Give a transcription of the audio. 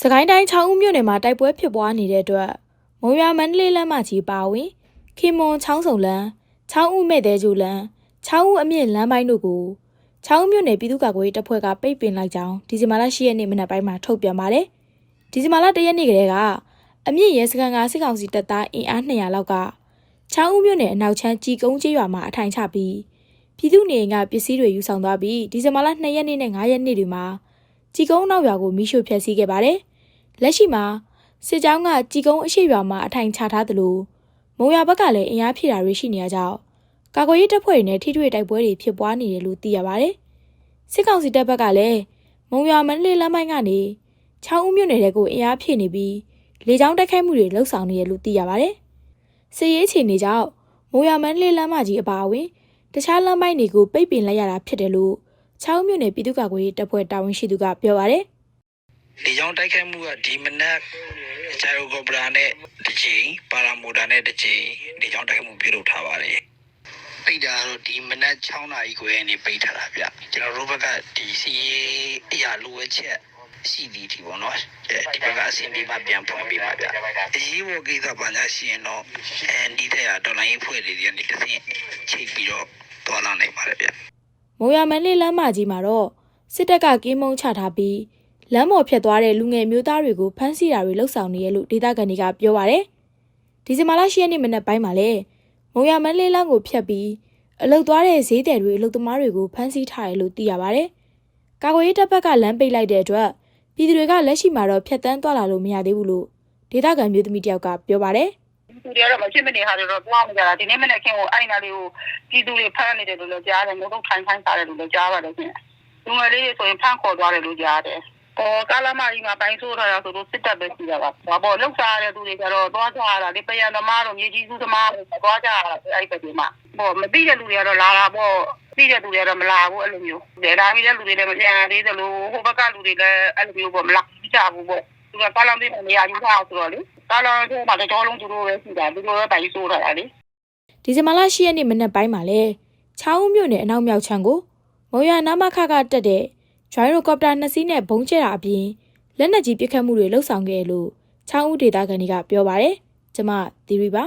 စကိုင်းတိုင်း6ဦးမြို့နယ်မှာတိုက်ပွဲဖြစ်ပွားနေတဲ့အတွက်မုံရွာမန္တလေးလမ်းမကြီးပါဝင်ခင်မွန်ချောင်းစုံလမ်း6ဦးမဲ့တဲ့ကျူလမ်း6ဦးအမြင့်လမ်းပိုင်းတို့ကို6ဦးမြို့နယ်ပြည်သူ့ကာကွယ်ရေးတပ်ဖွဲ့ကပိတ်ပင်လိုက်ကြောင်းဒီဇင်ဘာလ10ရက်နေ့မနက်ပိုင်းမှာထုတ်ပြန်ပါတယ်ဒီဇင်ဘာလ1ရက်နေ့ကတည်းကအမြင့်ရဲစခန်းကစစ်ကောင်စီတပ်သားအင်အား200လောက်က6ဦးမြို့နယ်အနောက်ချမ်းကြီးကုန်းကျေးရွာမှာအထိုင်ချပြီးပြည်သူနေအိမ်ကပစ္စည်းတွေယူဆောင်သွားပြီးဒီဇင်ဘာလ2ရက်နေ့နဲ့5ရက်နေ့တွေမှာ ကြီးကုန်းနောက်ရွာကိုမိရှို့ဖျက်ဆီးခဲ့ပါတယ်။လက်ရှိမှာစစ်ကြောင်းကជីကုန်းအရှိရွာမှာအထိုင်ချထားသလိုမုံရဘက်ကလည်းအင်အားဖြည့်တာတွေရှိနေရကြောင်းကာကွယ်ရေးတပ်ဖွဲ့တွေနဲ့ထိတွေ့တိုက်ပွဲတွေဖြစ်ပွားနေတယ်လို့သိရပါဗျ။စစ်ကောင်စီတပ်ဘက်ကလည်းမုံရမန္တလေးလမ်းပိုင်းကနေ6ဦးမြို့နယ်တွေကိုအင်အားဖြည့်နေပြီးလေကြောင်းတိုက်ခိုက်မှုတွေလှုပ်ဆောင်နေတယ်လို့သိရပါဗျ။စစ်ရေးအခြေအနေကြောင့်မုံရမန္တလေးလမ်းမကြီးအပါအဝင်တခြားလမ်းပိုင်းတွေကိုပိတ်ပင်လိုက်ရတာဖြစ်တယ်လို့ 6ဦးမြို့နယ်ပြည်သူ့ကာကွယ်ရေးတပ်ဖွဲ့တာဝန်ရှိသူကပြောပါတယ်။ဒီကြောင့်တိုက်ခိုက်မှုကဒီမနက်ဂျာရိုကော်ပရာနဲ့တစ်ချိန်ပါရာမိုတာနဲ့တစ်ချိန်ဒီကြောင့်တိုက်ခိုက်မှုပြုလုပ်ထားပါတယ်ပိတ်တာကတော့ဒီမနက်6နာရီခွဲနေပိတ်ထားတာဗျကျွန်တော်တို့ဘက်ကဒီစီရေးအရာလိုအပ်ချက်ရှိသည်ဒီပေါ့နော်အဲဒီဘက်ကအစီအစဉ်မှပြန်ဖွင့်ပေးပါဗျအရေးပေါ်ကိစ္စပါညာရှိရင်တော့အဲဒီတဲ့ဒေါ်လာရေးဖွဲ့တွေကနေတစ်ဆင့်ချိတ်ပြီးတော့တော်လာနိုင်ပါတယ်ဗျ မုံရမန်းလေးလမ်းမကြီးမှာတော့စစ်တပ်ကကင်းမုံချထားပြီးလမ်းပေါ်ဖြတ်သွားတဲ့လူငယ်မျိုးသားတွေကိုဖမ်းဆီးတာတွေလှုပ်ဆောင်နေရလို့ဒေသခံတွေကပြောပါရယ်ဒီဇင်ဘာလ10ရက်နေ့မနက်ပိုင်းမှာလည်းမုံရမန်းလေးလမ်းကိုဖြတ်ပြီးအလုတ်သွားတဲ့ဈေးတယ်တွေအလုတ်သမားတွေကိုဖမ်းဆီးထားတယ်လို့သိရပါရယ်ကာကွယ်ရေးတပ်ဘက်ကလမ်းပိတ်လိုက်တဲ့အတွက်ပြည်သူတွေကလက်ရှိမှာတော့ဖြတ်တန်းသွားလာလို့မရသေးဘူးလို့ဒေသခံမျိုးသမီးတယောက်ကပြောပါရယ် သူတွေကတော့မဖြစ်မနေဟာတွေတော့တွားနေကြတာဒီနေ့မနေ့ခင်ကိုအဲ့နာလေးကိုပြည်သူတွေဖမ်းနေတယ်လို့လည်းကြားတယ်ငုံတော့ထိုင်ထိုင်စားတယ်လို့လည်းကြားပါတယ်ခင်လူငယ်လေးတွေဆိုရင်ဖမ်းခေါ်သွားတယ်လို့ကြားတယ်ဟောကာလာမကြီးမှာပိုင်းဆိုးထားတာဆိုတော့စစ်တပ်ပဲရှိတာပါဘာပေါ့လောက်စားရတဲ့သူတွေကျတော့တွားကြရတာဒီပယံသမားတို့မြေကြီးစုသမားတို့တွားကြရတာအဲ့ဒီဘက်ဒီမှာဟောမသိတဲ့လူတွေကတော့လာတာပေါ့သိတဲ့လူတွေကတော့မလာဘူးအဲ့လိုမျိုးဒါပြီးတဲ့လူတွေလည်းမပြန်သေးတယ်လို့ဟိုဘက်ကလူတွေလည်းအဲ့လိုမျိုးပေါ့မလာကြဘူးပေါ့ သူကကာလာမေးနေရာယူထားဆိုတော့လေကာလာထဲမှာတကြောလုံးသူတို့ပဲရှိတာသူတို့ပဲပိုင်းဆိုးထားတာလေဒီဇင်ဘာလ10ရက်နေ့မနက်ပိုင်းမှာလဲ6ဦးမြို့နယ်အနောက်မြောက်ချမ်းကိုမုံရနာမခကတက်တဲ့ joint helicopter နှစ်စီးနဲ့ဘုံကျဲတာအပြင်လက်နက်ကြီးပစ်ခတ်မှုတွေလှုပ်ဆောင်ခဲ့လို့6ဦးဒေသခံတွေကပြောပါတယ်ကျမသီရိပါ